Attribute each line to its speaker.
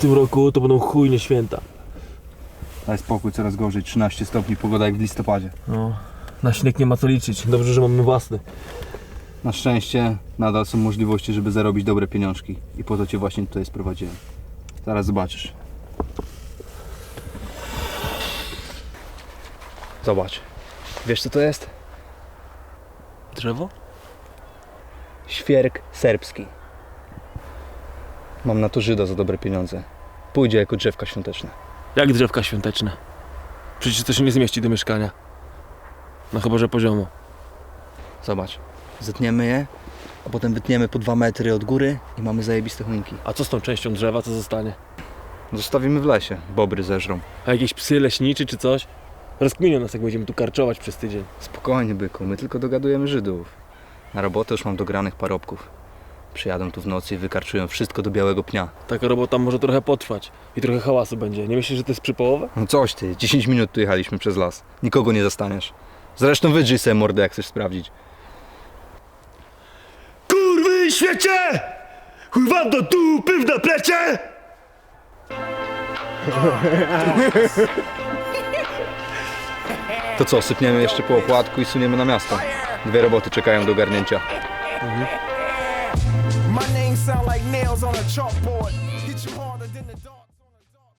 Speaker 1: tym roku to będą chujnie święta.
Speaker 2: Daj spokój, coraz gorzej. 13 stopni, pogoda jak w listopadzie.
Speaker 1: No, na śnieg nie ma co liczyć. Dobrze, że mamy własny.
Speaker 2: Na szczęście nadal są możliwości, żeby zarobić dobre pieniążki. I po to cię właśnie tutaj sprowadziłem. Zaraz zobaczysz. Zobacz. Wiesz co to jest?
Speaker 1: Drzewo?
Speaker 2: Świerk serbski. Mam na to Żyda za dobre pieniądze. Pójdzie jako drzewka świąteczne.
Speaker 1: Jak drzewka świąteczne. Przecież to się nie zmieści do mieszkania. No chyba, że poziomo.
Speaker 2: Zobacz. Zetniemy je, a potem wytniemy po dwa metry od góry i mamy zajebiste choinki.
Speaker 1: A co z tą częścią drzewa, co zostanie?
Speaker 2: Zostawimy w lesie. Bobry zeżrą.
Speaker 1: A jakieś psy leśniczy czy coś? Rozkminią nas, jak będziemy tu karczować przez tydzień.
Speaker 2: Spokojnie, byku. My tylko dogadujemy Żydów. Na robotę już mam dogranych parobków. Przyjadą tu w nocy i wykarczują wszystko do białego pnia.
Speaker 1: Taka robota może trochę potrwać i trochę hałasu będzie. Nie myślisz, że to jest przypołowe?
Speaker 2: No coś ty, 10 minut tu jechaliśmy przez las. Nikogo nie zastaniesz. Zresztą wydrzyj sobie mordę, jak chcesz sprawdzić.
Speaker 1: Kurwy świecie! Chuj wam do dupy w naplecie!
Speaker 2: To co, sypniemy jeszcze po opłatku i suniemy na miasto. Dwie roboty czekają do ogarnięcia.
Speaker 3: Name sound like nails on a chalkboard. Hit you harder than the dog.